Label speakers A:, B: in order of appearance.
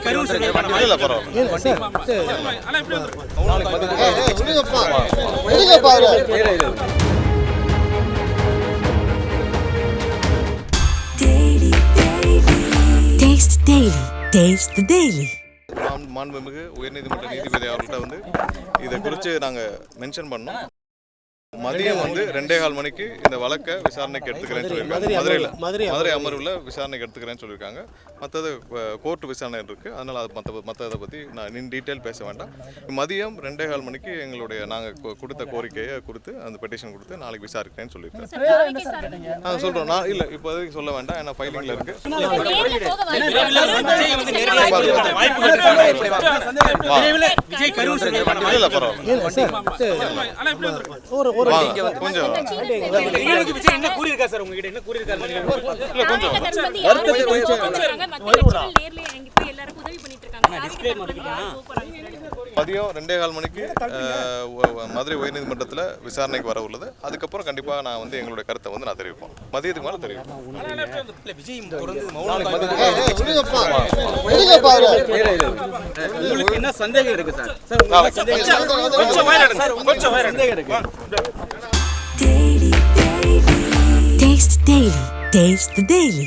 A: பரவாயில்ல மாண்- மாண்புமிகு உயர்நீதிமன்ற நீதிபதி அவர்கள்ட்ட வந்து இதை குறித்து நாங்கள் மென்ஷன் பண்ணோம். மதியம் வந்து ரெண்டே கால் மணிக்கு இந்த வழக்கை விசாரணைக்கு எடுத்துக்கிறேன்னு சொல்லியிருக்காங்க. மதுரையில்
B: மதுரை
A: அமர்வில். விசாரணைக்கு எடுத்துக்கிறேன்னு சொல்லியிருக்காங்க. மற்றது கோர்ட் விசாரணை இருக்குது அதனால் அது மற்ற மற்ற இதை பற்றி நான் இன் டீட்டெயில் பேச வேண்டாம். மதியம் ரெண்டே கால் மணிக்கு எங்களுடைய நாங்கள் கொடுத்த கோரிக்கையை கொடுத்து அந்த பெட்டிஷன் கொடுத்து நாளைக்கு விசாரிக்கிறேன்னு சொல்லியிருக்காங்க. நாங்கள் சொல்கிறோம் நான் இல்லை இப்போதைக்கு சொல்ல வேண்டாம். ஏன்னா ஃபைலிங்கில் இருக்குது இல்லை பரவாயில்ல
B: சார்
A: கொஞ்சம்
C: விஜய் என்ன கூறியிருக்காரு சார்
A: மதியம் ரெண்டே கால் மணிக்கு மதுரை உயர்நீதிமன்றத்தில் விசாரணைக்கு வர உள்ளது. அதுக்கப்புறம் கண்டிப்பாக நான் வந்து எங்களுடைய கருத்தை வந்து நான் தெரிவிப்போம். மதியத்துக்கு மேலே தெரிவிப்போம்.
C: என்ன சந்தேகம் இருக்கு sir.
D: Taste the daily. Taste the daily.